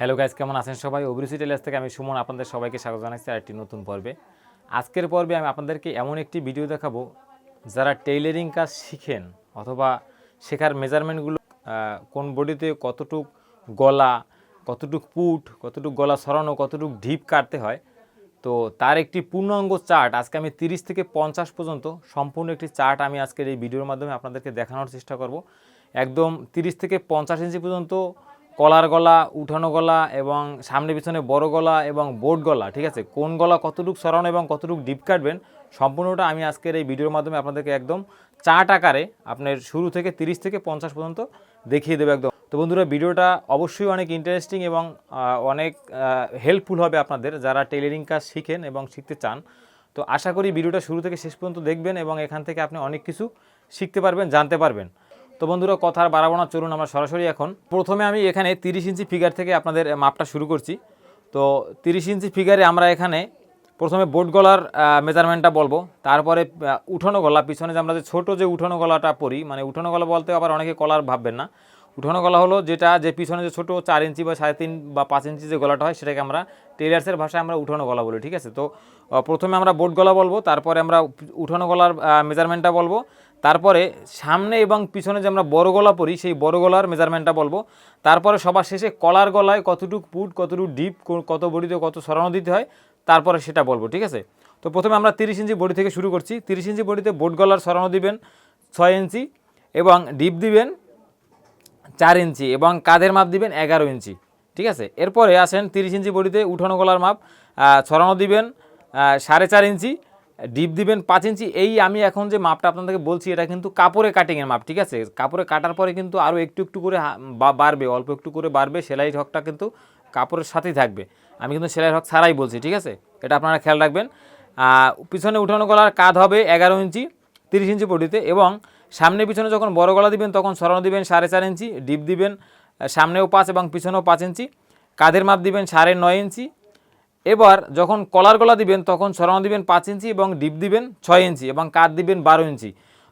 Hello guys কেমন আছেন সবাই? অভিরুচি টেলার্স থেকে আমি সুমন আপনাদের সবাইকে স্বাগত জানাচ্ছি আরেকটি নতুন পর্বে। আজকের পর্বে আমি আপনাদেরকে এমন একটি ভিডিও দেখাবো যারা টেইলারিং কাজ শিখেন অথবা শেখার মেজারমেন্টগুলো কোন বডিতে কতটুক গলা, কতটুক পুট, কতটুক গলা সরানো, কতটুক ঢিপ কাটতে হয়। তো তার একটি পূর্ণাঙ্গ চার্ট আজকে আমি তিরিশ থেকে পঞ্চাশ পর্যন্ত সম্পূর্ণ একটি চার্ট আমি আজকের এই ভিডিওর মাধ্যমে আপনাদেরকে দেখানোর চেষ্টা করব। একদম তিরিশ থেকে পঞ্চাশ ইঞ্চি পর্যন্ত কলার গলা, উঠানো গলা এবং সামনে পিছনে বড় গলা এবং বোর্ড গলা, ঠিক আছে? কোন গলা কতটুক সরানো এবং কতটুক ডিপ কাটবেন, সম্পূর্ণটা আমি আজকের এই ভিডিওর মাধ্যমে আপনাদেরকে একদম চাট আকারে আপনার শুরু থেকে তিরিশ থেকে পঞ্চাশ পর্যন্ত দেখিয়ে দেবে একদম। তো বন্ধুরা, ভিডিওটা অবশ্যই অনেক ইন্টারেস্টিং এবং অনেক হেল্পফুল হবে আপনাদের যারা টেলারিং কাজ শিখেন এবং শিখতে চান। তো আশা করি ভিডিওটা শুরু থেকে শেষ পর্যন্ত দেখবেন এবং এখান থেকে আপনি অনেক কিছু শিখতে পারবেন, জানতে পারবেন। তো বন্ধুরা কথা আর চলুন আমরা সরাসরি এখন। প্রথমে আমি এখানে তিরিশ ইঞ্চি ফিগার থেকে আপনাদের মাপটা শুরু করছি। তো তিরিশ ইঞ্চি ফিগারে আমরা এখানে প্রথমে বোট গলার মেজারমেন্টটা বলব। তারপরে উঠানো গলা, পিছনে যে আমরা যে ছোটো যে উঠানো গলাটা পরি মানে উঠানো গলা বলতে আবার অনেকে কলার ভাববেন না। উঠানো গলা হলো যেটা যে পিছনে যে ছোটো চার ইঞ্চি বা সাড়ে তিন বা পাঁচ ইঞ্চি যে গলাটা হয়, সেটাকে আমরা টেলার্সের ভাষায় আমরা উঠানো গলা বলি, ঠিক আছে? তো প্রথমে আমরা বোট গলা বলব, তারপরে আমরা উঠানো গলার মেজারমেন্টটা বলব। তারপরে সামনে এবং পিছনে যে আমরা বড় গলা পরি, সেই বড় গলার মেজারমেন্টটা বলব। তারপরে সবার শেষে কলার গলায় কতটুক পুট, কতটুক ডিপ কত বডিতে কত সরানো দিতে হয়, তারপরে সেটা বলব, ঠিক আছে? তো প্রথমে আমরা তিরিশ ইঞ্চি বডি থেকে শুরু করছি। তিরিশ ইঞ্চি বডিতে বোট গলার সরানো দিবেন ছয় ইঞ্চি এবং ডিপ দিবেন চার ইঞ্চি এবং কাঁধের মাপ দিবেন এগারো ইঞ্চি, ঠিক আছে? এরপরে আসেন তিরিশ ইঞ্চি বডিতে উঠানো গলার মাপ ছড়ানো দিবেন সাড়ে চার ইঞ্চি ডিপ দিবেন পাঁচ ইঞ্চি। এই আমি এখন যে মাপটা আপনাদেরকে বলছি, এটা কিন্তু কাপড়ে কাটিংয়ের মাপ, ঠিক আছে? কাপড়ে কাটার পরে কিন্তু আরও একটু একটু করে বাড়বে, অল্প একটু করে বাড়বে, সেলাই হকটা কিন্তু কাপড়ের সাথেই থাকবে। আমি কিন্তু সেলাই হক ছাড়াই বলছি, ঠিক আছে? এটা আপনারা খেয়াল রাখবেন। পিছনে উঠানো গলার কাঁধ হবে এগারো ইঞ্চি, তিরিশ ইঞ্চি বডিতে এবং সামনে পিছনে যখন বড় গলা দিবেন, তখন সরানো দিবেন সাড়ে চার ইঞ্চি, ডিপ দিবেন সামনেও পাঁচ এবং পিছনেও পাঁচ ইঞ্চি। কাঁধের মাপ দিবেন সাড়ে নয় ইঞ্চি এবার যখন কলার গলা দিবেন, তখন সরানো দিবেন পাঁচ ইঞ্চি এবং ডিপ দিবেন ছয় ইঞ্চি এবং কাঁধ দিবেন বারো ইঞ্চি।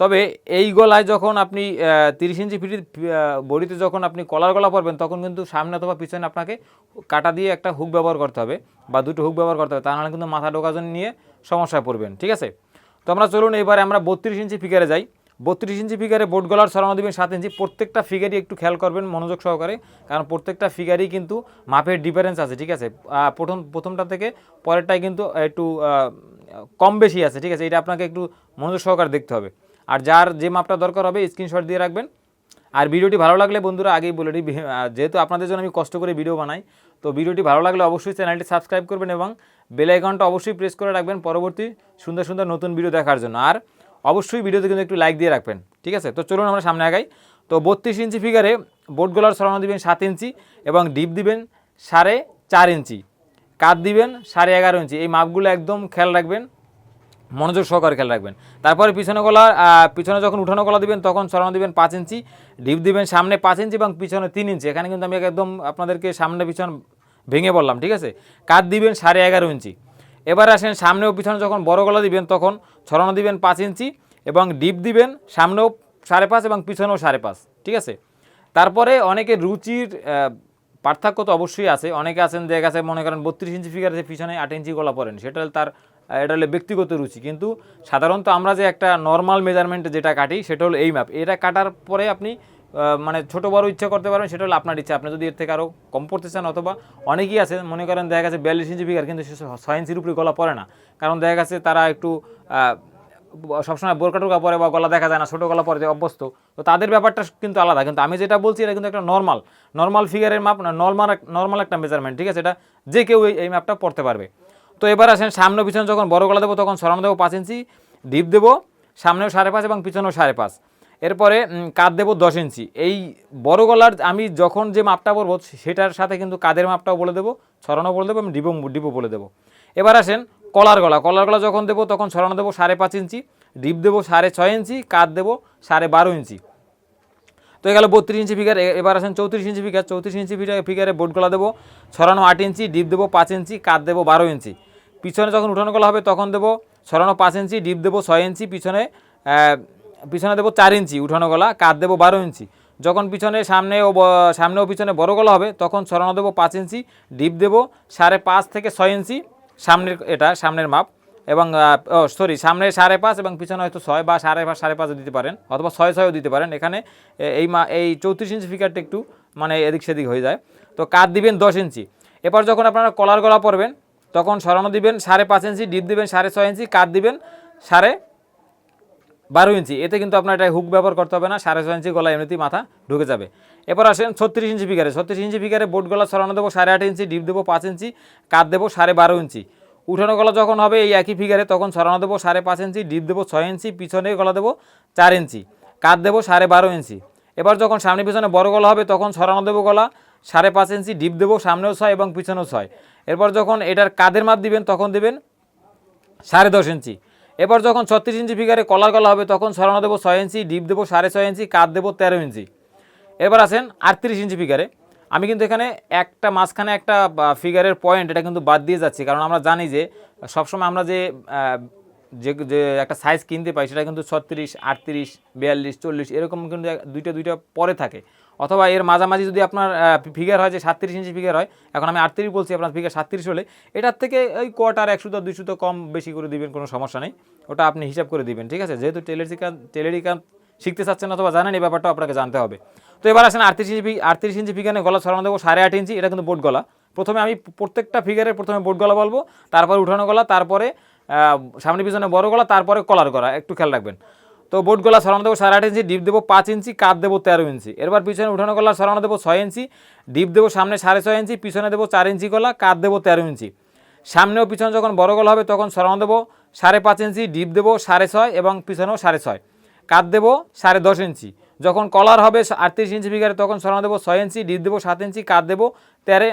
তবে এই গলায় যখন আপনি তিরিশ ইঞ্চি ফিটি বডিতে যখন আপনি কলার গলা পরবেন, তখন কিন্তু সামনে অথবা পিছনে আপনাকে কাটা দিয়ে একটা হুক ব্যবহার করতে হবে বা দুটো হুক ব্যবহার করতে হবে, তা নাহলে কিন্তু মাথা ঢোকাজন নিয়ে সমস্যায় পড়বেন, ঠিক আছে? তো আমরা চলুন, এবারে আমরা বত্রিশ ইঞ্চি ফিগারে যাই। বত্রিশ ইঞ্চি ফিগারে বোট গলার সরানো দিবেন সাত ইঞ্চি। প্রত্যেকটা ফিগারই একটু খেয়াল করবেন, মনোযোগ সহকারে, কারণ প্রত্যেকটা ফিগারই কিন্তু মাপের ডিফারেন্স আছে, ঠিক আছে? প্রথম, প্রথমটা থেকে পরেরটাই কিন্তু একটু কম বেশি আছে, ঠিক আছে? এটা আপনাকে একটু মনোযোগ সহকারে দেখতে হবে। আর যার যে মাপটা দরকার হবে স্ক্রিনশট দিয়ে রাখবেন। আর ভিডিওটি ভালো লাগলে বন্ধুরা, আগেই বলে দিই যেহেতু আপনাদের জন্য আমি কষ্ট করে ভিডিও বানাই, তো ভিডিওটি ভালো লাগলে অবশ্যই চ্যানেলটি সাবস্ক্রাইব করবেন এবং বেল আইকনটা অবশ্যই প্রেস করে রাখবেন পরবর্তী সুন্দর সুন্দর নতুন ভিডিও দেখার জন্য। আর অবশ্যই ভিডিওতে কিন্তু একটু লাইক দিয়ে রাখবেন, ঠিক আছে? তো চলুন আমরা সামনে আগাই। তো বত্রিশ ইঞ্চি ফিগারে বোট গোলার সরানো দিবেন সাত ইঞ্চি এবং ডিপ দিবেন সাড়ে চার ইঞ্চি। কাত দিবেন সাড়ে এগারো ইঞ্চি। এই মাপগুলো একদম খেয়াল রাখবেন, মনোযোগ সহকারে খেয়াল রাখবেন। তারপরে পিছনে গলা পিছনে যখন উঠানো গলা দিবেন, তখন সরানো দিবেন পাঁচ ইঞ্চি। ডিপ দিবেন সামনে পাঁচ ইঞ্চি এবং পিছনে তিন ইঞ্চি। এখানে কিন্তু আমি একদম আপনাদেরকে সামনে পিছন ভেঙে বললাম, ঠিক আছে? কাত দিবেন সাড়ে এগারো ইঞ্চি। এবার আসেন সামনে ও পিছনে যখন বড় গলা দিবেন, তখন ছড়ানো দিবেন পাঁচ ইঞ্চি এবং ডিপ দিবেন সামনেও সাড়ে পাঁচ এবং পিছনেও সাড়ে পাঁচ, ঠিক আছে? তারপরে অনেকে রুচির পার্থক্য তো অবশ্যই আছে। অনেকে আছেন যে গেছে মনে করেন বত্রিশ ইঞ্চি ফিগার আছে পিছনে আট ইঞ্চি গলা পরেন সেটা তার, এটা হলো ব্যক্তিগত রুচি। কিন্তু সাধারণত আমরা যে একটা নর্মাল মেজারমেন্টে যেটা কাটি, সেটা হলো এই মাপ এটা কাটার পরে আপনি মানে ছোট বড় ইচ্ছা করতে পারবেন, সেটা হলো আপনার ইচ্ছা। আপনি যদি এর থেকে আরও কম পড়তে চান অথবা অনেকেই আছে, মনে করেন দেখা গেছে বিয়াল্লিশ ইঞ্চি ফিগার কিন্তু সে ছয় ইঞ্চির উপরে গলা পড়ে না। কারণ দেখা গেছে তারা একটু সবসময় বোরকা টোকা পরে বা গলা দেখা যায় না, ছোটো গলা পরে যে অভ্যস্ত। তো তাদের ব্যাপারটা কিন্তু আলাদা। কিন্তু আমি যেটা বলছি, এটা কিন্তু একটা নর্মাল নর্মাল ফিগারের মাপ নর্মাল নর্মাল একটা মেজারমেন্ট ঠিক আছে? এটা যে কেউ এই ম্যাপটা পড়তে পারবে। তো এবার আসেন, সামনে পিছনে যখন বড় গলা দেবো, তখন সরানো দেবো পাঁচ ইঞ্চি, ডিপ দেবো, সামনেও সাড়ে পাঁচ এবং পিছনেও সাড়ে পাঁচ। এরপরে কাঁধ দেবো দশ ইঞ্চি। এই বড় গলার আমি যখন যে মাপটা বলব, সেটার সাথে কিন্তু কাঁধের মাপটাও বলে দেবো, ছড়ানো বলে দেবো, আমি ডিপো ডিপো বলে দেবো। এবার আসেন কলার গলা। কলার গলা যখন দেবো, তখন ছড়ানো দেবো সাড়ে পাঁচ ইঞ্চি, ডিপ দেবো সাড়ে ছয় ইঞ্চি, কাঁধ দেবো সাড়ে বারো ইঞ্চি। তো গেল বত্রিশ ইঞ্চি ফিগার এবার আসেন চৌত্রিশ ইঞ্চি ফিগার চৌত্রিশ ইঞ্চি ফিগারে বোট গলা দেবো, ছড়ানো আট ইঞ্চি, ডিপ দেবো পাঁচ ইঞ্চি কাত দেবো বারো ইঞ্চি। পিছনে যখন উঠানো গলা হবে, তখন দেবো ছড়ানো পাঁচ ইঞ্চি, ডিপ দেবো ছয় ইঞ্চি, পিছনে পিছনে দেবো চার ইঞ্চি উঠানো গলা, কাত দেবো বারো ইঞ্চি। যখন পিছনে সামনে ও সামনে ও পিছনে বড় গলা হবে, তখন ছড়ানো দেবো পাঁচ ইঞ্চি, ডিপ দেবো সাড়ে পাঁচ থেকে ছয় ইঞ্চি সামনের এটা, সামনের মাপ এবং সরি সামনে সাড়ে পাঁচ এবং পিছনে হয়তো ছয় বা সাড়ে পাঁচ, সাড়ে পাঁচও দিতে পারেন, অথবা ছয় ছয়ও দিতে পারেন। এখানে এই মা, এই চৌত্রিশ ইঞ্চি ফিগারটা একটু মানে এদিক সেদিক হয়ে যায়। তো কাঠ দিবেন দশ ইঞ্চি। এরপর যখন আপনারা কলার গলা পরবেন, তখন সরানো দিবেন সাড়ে পাঁচ ইঞ্চি, ডিপ দিবেন সাড়ে ছয় ইঞ্চি কাঠ দিবেন সাড়ে বারো ইঞ্চি। এতে কিন্তু আপনার এটা হুক ব্যবহার করতে হবে না, সাড়ে ছয় ইঞ্চি গলা এমনিতেই মাথা ঢুকে যাবে। এরপর আসেন ছত্রিশ ইঞ্চি ফিগারে ছত্রিশ ইঞ্চি ফিগারে বোট গলা সরানো দেবো সাড়ে আট ইঞ্চি, ডিপ দেবো পাঁচ ইঞ্চি কাঠ দেবো সাড়ে বারো ইঞ্চি। উঠানো গলা যখন হবে এই একই ফিগারে তখন সরানো দেবো সাড়ে পাঁচ ইঞ্চি, ডিপ দেবো ছয় ইঞ্চি, পিছনে গলা দেবো চার ইঞ্চি কাঠ দেবো সাড়ে বারো ইঞ্চি। এবার যখন সামনে পিছনে বড় গলা হবে, তখন সরানো দেবো গলা সাড়ে পাঁচ ইঞ্চি, ডিপ দেবো সামনেও ছয় এবং পিছনেও ছয়। এরপর যখন এটার কাদের মাপ দিবেন, তখন দেবেন সাড়ে দশ ইঞ্চি। এবার যখন ছত্রিশ ইঞ্চি ফিগারে কলার গলা হবে, তখন সরানো দেবো ছয় ইঞ্চি, ডিপ দেবো সাড়ে ছয় ইঞ্চি কাঠ দেবো তেরো ইঞ্চি। এবার আসেন আটত্রিশ ইঞ্চি ফিগারে। আমি কিন্তু এখানে একটা মাঝখানে একটা ফিগারের পয়েন্ট এটা কিন্তু বাদ দিয়ে যাচ্ছি। কারণ আমরা জানি যে, সবসময় আমরা যে যে যে একটা সাইজ কিনতে পাই, সেটা কিন্তু ছত্রিশ, আটত্রিশ, বিয়াল্লিশ, চল্লিশ, এরকম কিন্তু দুইটা দুইটা পরে থাকে। অথবা এর মাঝামাঝি যদি আপনার ফিগার হয় যে সাতত্রিশ ইঞ্চি ফিগার হয়, এখন আমি আটত্রিশ বলছি আপনার ফিগার সাতত্রিশ হলে, এটার থেকে ওই কোয়ার্টার একশো তো দুইশো তো কম বেশি করে দিবেন, কোনো সমস্যা নেই। ওটা আপনি হিসাব করে দিবেন, ঠিক আছে? যেহেতু টেলেরিকান টেলেরিকান শিখতে চাচ্ছেন অথবা জানেন, এই ব্যাপারটা আপনাকে জানতে হবে। তো এবার আসেন আটত্রিশ ইঞ্চি আটত্রিশ ইঞ্চি ফিগারে গলা ছড়ানো দেবো, সাড়ে আট ইঞ্চি, এটা কিন্তু বোট গলা। প্রথমে আমি প্রত্যেকটা ফিগারের প্রথমে বোট গলা বলব, তারপর উঠানো গলা, তারপরে সামনে পিছনে বড় গলা, তারপরে কলার গলা, একটু খেয়াল রাখবেন। তো বোট গলা সরানো দেবো, সাড়ে আট ইঞ্চি, ডিপ দেবো পাঁচ ইঞ্চি কাঠ দেবো তেরো ইঞ্চি। এরপর পিছনে উঠানো গলা সরানো দেবো ছয় ইঞ্চি, ডিপ দেবো সামনে সাড়ে ছয় ইঞ্চি, পিছনে দেবো চার ইঞ্চি গলা কাঠ দেবো তেরো ইঞ্চি। সামনে ও পিছনে যখন বড় গলা হবে তখন সরানো দেবো সাড়ে পাঁচ ইঞ্চি, ডিপ দেবো সাড়ে ছয় এবং পিছনেও সাড়ে ছয়। কাঠ দেবো সাড়ে দশ ইঞ্চি। যখন কলার হবে আটত্রিশ ইঞ্চি বিঘারে তখন সরানো দেবো ছয় ইঞ্চি, ডিপ দেবো সাত ইঞ্চি কাঠ দেবো তেরো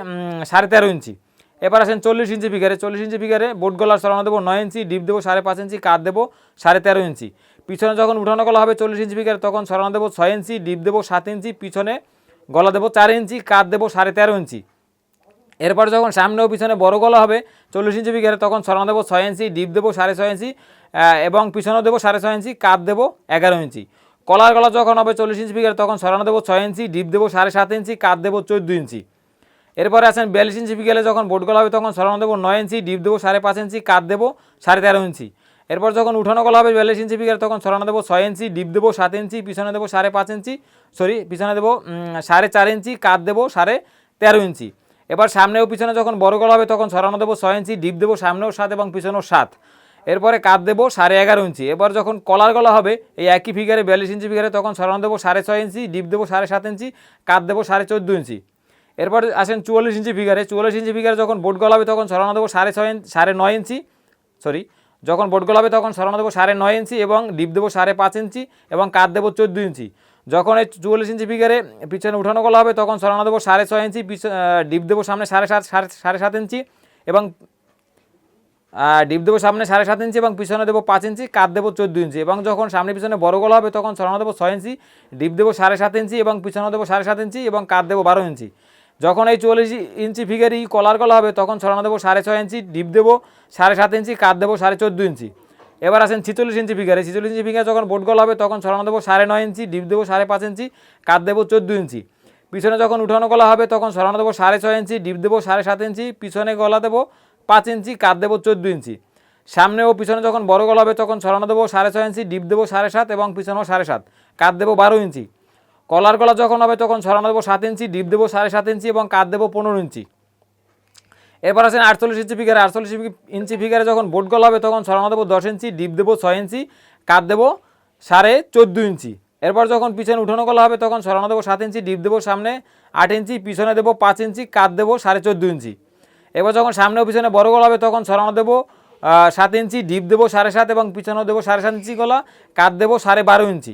সাড়ে তেরো ইঞ্চি। এবার আসেন চল্লিশ ইঞ্চি ফিগারে চল্লিশ ইঞ্চি ফিগারে বোট গলার সরানো দেবো নয় ইঞ্চি, ডিপ দেবো সাড়ে পাঁচ ইঞ্চি কাঠ দেবো সাড়ে তেরো ইঞ্চি। পিছনে যখন উঠানো গলা হবে চল্লিশ ইঞ্চি ফিগারে তখন সরানো দেবো ছয় ইঞ্চি, ডিপ দেবো সাত ইঞ্চি, পিছনে গলা দেবো চার ইঞ্চি কাঠ দেবো সাড়ে তেরো ইঞ্চি। এরপর যখন সামনে ও পিছনে বড় গলা হবে চল্লিশ ইঞ্চি বিঘারে, তখন সরানো দেবো ছয় ইঞ্চি, ডিপ দেবো সাড়ে ছয় ইঞ্চি এবং পিছনেও দেবো সাড়ে ছয় ইঞ্চি কাপ দেবো এগারো ইঞ্চি। কলার গলা যখন হবে চল্লিশ ইঞ্চি বিঘারে, তখন সরানো দেবো ছয় ইঞ্চি, ডিপ দেবো সাড়ে সাত ইঞ্চি কাপ দেবো চোদ্দ ইঞ্চি। এরপরে আসেন বিয়াল্লিশ ইঞ্চি বিকেলে যখন বোট গলা হবে, তখন সরানো দেবো নয় ইঞ্চি, ডিপ দেবো সাড়ে পাঁচ ইঞ্চি কাঠ দেবো সাড়ে তেরো ইঞ্চি। এরপর যখন উঠানো গলা হবে বিয়াল্লিশ ইঞ্চি বিকেলে তখন সরানো দেবো ছয় ইঞ্চি, ডিপ দেবো সাত ইঞ্চি, পিছনে দেবো সাড়ে পাঁচ ইঞ্চি সরি পিছনে দেবো সাড়ে চার ইঞ্চি কাঠ দেবো সাড়ে তেরো ইঞ্চি। এবার সামনে ও পিছনে যখন বড় গলা হবে, তখন সরানো দেবো ছয় ইঞ্চি, ডিপ দেবো সামনেও সাত এবং পিছনেও সাত। এরপরে কাঠ দেবো সাড়ে এগারো ইঞ্চি। এবার যখন কলার গলা হবে, এই একই ফিগারে বিয়াল্লিশ ইঞ্চি ফিগারে, তখন সরানো দেবো সাড়ে ছয় ইঞ্চি, ডিপ দেবো সাড়ে সাত ইঞ্চি কাঠ দেবো সাড়ে চোদ্দ ইঞ্চি। এরপর আসেন চুয়াল্লিশ ইঞ্চি ফিগারে। চুয়াল্লিশ ইঞ্চি ফিগারে যখন বোট গলা হবে, তখন সরানো দেবো সাড়ে ছয় সাড়ে নয় ইঞ্চি সরি যখন বোট গলা হবে তখন সরানো দেবো সাড়ে নয় ইঞ্চি এবং ডিপ দেবো সাড়ে পাঁচ ইঞ্চি এবং কাঠ দেবো চোদ্দ ইঞ্চি। যখন এই চুয়াল্লিশ ইঞ্চি ফিগারে পিছনে উঠানো গলা হবে তখন সরানো দেবো সাড়ে ছয় ইঞ্চি ডিপ দেবো সামনে সাড়ে সাত সাড়ে সাত ইঞ্চি এবং ডিপ দেবো সামনে সাড়ে সাত ইঞ্চি এবং পিছনে দেবো পাঁচ ইঞ্চি কাঠ দেবো চোদ্দ ইঞ্চি এবং যখন সামনে পিছনে বড় গলা হবে তখন সরানো দেবো ছয় ইঞ্চি ডিপ দেবো সাড়ে সাত ইঞ্চি এবং পিছনে দেবো সাড়ে সাত ইঞ্চি এবং কাঠ দেবো বারো ইঞ্চি। যখন এই চল্লিশ ইঞ্চি ফিগারই কলার গলা হবে, তখন ছড়ানো দেবো সাড়ে ছয় ইঞ্চি, ডিপ দেবো সাড়ে সাত ইঞ্চি কাঠ দেবো সাড়ে চোদ্দ ইঞ্চি। এবার আসেন ছিচল্লিশ ইঞ্চি ফিগারে ছিচল্লিশ ইঞ্চি ফিগার যখন বোট গলা হবে, তখন ছড়ানো দেবো সাড়ে নয় ইঞ্চি, ডিপ দেবো সাড়ে পাঁচ ইঞ্চি কাঠ দেবো চোদ্দ ইঞ্চি। পিছনে যখন উঠানো গলা হবে, তখন সরানো দেবো সাড়ে ছয় ইঞ্চি, ডিপ দেবো সাড়ে সাত ইঞ্চি, পিছনে গলা দেবো পাঁচ ইঞ্চি কাঠ দেবো চোদ্দ ইঞ্চি। সামনে ও পিছনে যখন বড় গলা হবে, তখন সরানো দেবো সাড়ে ছয় ইঞ্চি, ডিপ দেবো সাড়ে সাত এবং পিছনেও সাড়ে সাত কাঠ দেবো বারো ইঞ্চি। কলার গলা যখন হবে তখন সরানো দেবো সাত ইঞ্চি, ডিপ দেবো সাড়ে সাত ইঞ্চি এবং কাঠ দেবো পনেরো ইঞ্চি। এরপর আছেন আটচল্লিশ ইঞ্চি ফিগারে আটচল্লিশ ইঞ্চি ফিগারে যখন বোট গলা হবে তখন সরানো দেবো দশ ইঞ্চি, ডিপ দেবো ছয় ইঞ্চি কাঠ দেবো সাড়ে চোদ্দ ইঞ্চি। এরপর যখন পিছনে উঠানো গলা হবে তখন সরানো দেবো সাত ইঞ্চি, ডিপ দেবো সামনে আট ইঞ্চি, পিছনে দেবো পাঁচ ইঞ্চি কাঠ দেবো সাড়ে চোদ্দ ইঞ্চি। এবার যখন সামনে পিছনে বড় গলা হবে তখন সরানো দেবো সাত ইঞ্চি, ডিপ দেবো সাড়ে সাত এবং পিছনেও দেবো সাড়ে সাত ইঞ্চি গলা কাঠ দেবো সাড়ে বারো ইঞ্চি।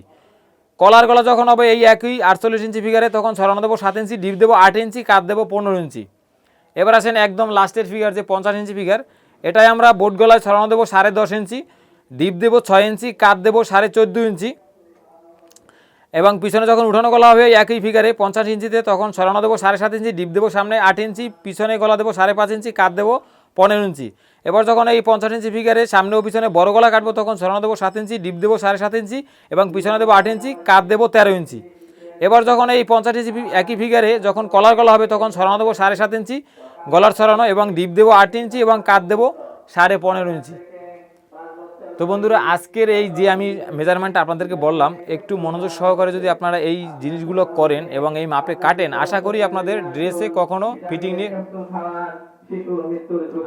কলার গলা যখন হবে এই একই আটচল্লিশ ইঞ্চি ফিগারে তখন সরানো দেবো সাত ইঞ্চি, ডিপ দেবো আট ইঞ্চি কাঠ দেবো পনেরো ইঞ্চি। এবার আসেন একদম লাস্টের ফিগার যে পঞ্চাশ ইঞ্চি ফিগার এটাই আমরা বোট গলায় ছড়ানো দেবো সাড়ে দশ ইঞ্চি, ডিপ দেবো ছয় ইঞ্চি কাঠ দেবো সাড়ে চোদ্দ ইঞ্চি। এবং পিছনে যখন উঠানো গলা হবে একই ফিগারে পঞ্চাশ ইঞ্চিতে, তখন সরানো দেবো সাড়ে সাত ইঞ্চি, ডিপ দেবো সামনে আট ইঞ্চি, পিছনে গলা দেবো সাড়ে পাঁচ ইঞ্চি কাঠ দেবো পনেরো ইঞ্চি। এবার যখন এই পঞ্চাশ ইঞ্চি ফিগারে সামনে ও পিছনে বড় গলা কাটবো, তখন সরানো দেবো সাত ইঞ্চি, ডিপ দেবো সাড়ে সাত ইঞ্চি এবং পিছনে দেবো আট ইঞ্চি কাঠ দেবো তেরো ইঞ্চি। এবার যখন এই পঞ্চাশ ইঞ্চি একই ফিগারে যখন কলার গলা হবে, তখন ছড়ানো দেবো সাড়ে সাত ইঞ্চি, গলার ছড়ানো এবং ডিপ দেবো আট ইঞ্চি এবং কাত দেবো সাড়ে পনেরো ইঞ্চি। তো বন্ধুরা, আজকের এই যে আমি মেজারমেন্ট আপনাদেরকে বললাম, একটু মনোযোগ সহকারে যদি আপনারা এই জিনিসগুলো করেন এবং এই মাপে কাটেন, আশা করি আপনাদের ড্রেসে কখনো ফিটিং নিয়ে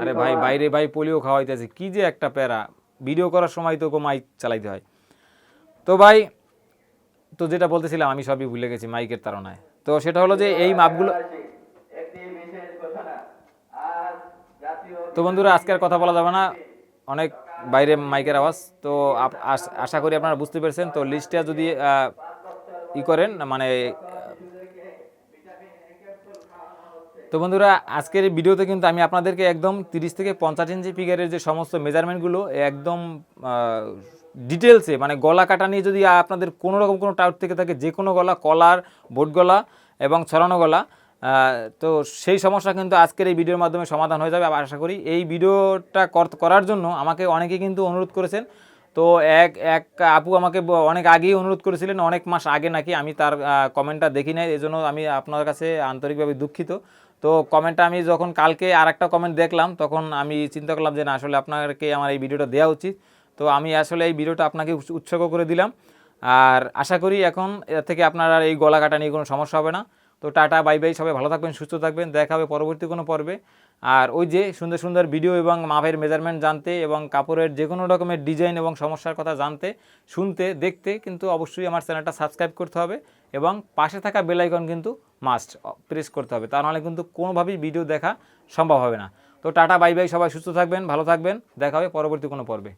আরে ভাই বাইরে ভাই পোলিও খাওয়াইতেছে। কি যে একটা প্যারা। ভিডিও করার সময় তো মাইক চালাইতে হয়। তো ভাই তো যেটা বলতেছিলাম আমি সবই ভুলে গেছি মাইকের তাড়নায়। তো সেটা হলো যে এই মাপগুলো তো বন্ধুরা আজকে আর কথা বলা যাবে না। অনেক বাইরে মাইকের আওয়াজ। তো আশ- আশা করি আপনারা বুঝতে পেরেছেন। তো লিস্টটা যদি আহ, ই করেন মানে তো বন্ধুরা, আজকের ভিডিওতে কিন্তু আমি আপনাদেরকে একদম তিরিশ থেকে পঞ্চাশ ইঞ্চি ফিগারের যে সমস্ত মেজারমেন্টগুলো একদম ডিটেলসে মানে গলা কাটা নিয়ে যদি আপনাদের কোনো রকম কোনো টাউট থেকে থাকে, যে কোনো গলা, কলার, বোট গলা এবং ছড়ানো গলা তো সেই সমস্যা কিন্তু আজকের এই ভিডিওর মাধ্যমে সমাধান হয়ে যাবে। আশা করি এই ভিডিওটা কর- করার জন্য আমাকে অনেকে কিন্তু অনুরোধ করেছেন। তো এক এক আপু আমাকে অনেক আগেই অনুরোধ করেছিলেন, অনেক মাস আগে নাকি আমি তার কমেন্টটা দেখি নাই এই জন্য আমি আপনার কাছে আন্তরিকভাবে দুঃখিত। তো কমেন্টটা আমি যখন কালকে আর একটা কমেন্ট দেখলাম, তখন আমি চিন্তা করলাম যে না, আসলে আপনাকে আমার এই ভিডিওটা দেওয়া উচিত। তো আমি আসলে এই ভিডিওটা আপনাকে উৎসর্গ করে দিলাম। আর আশা করি এখন এর থেকে আপনার আর এই গলা কাটা নিয়ে কোনো সমস্যা হবে না। তো টাটা বাই বাই সবাই ভালো থাকবেন, সুস্থ থাকবেন, দেখা হবে পরবর্তী কোনো পর্বে। আর ওই যে সুন্দর সুন্দর ভিডিও এবং মাপের মেজারমেন্ট জানতে এবং কাপড়ের যে কোনো রকমের ডিজাইন এবং সমস্যার কথা জানতে, শুনতে, দেখতে কিন্তু অবশ্যই আমার চ্যানেলটা সাবস্ক্রাইব করতে হবে। এবং পাশে থাকা বেল আইকন কিন্তু মাস্ট প্রেস করতে হবে। তা নাহলে কিন্তু কোনোভাবেই ভিডিও দেখা সম্ভব হবে না। তো টাটা বাই বাই সবাই সুস্থ থাকবেন, ভালো থাকবেন, দেখা হবে পরবর্তী কোনো পর্বে।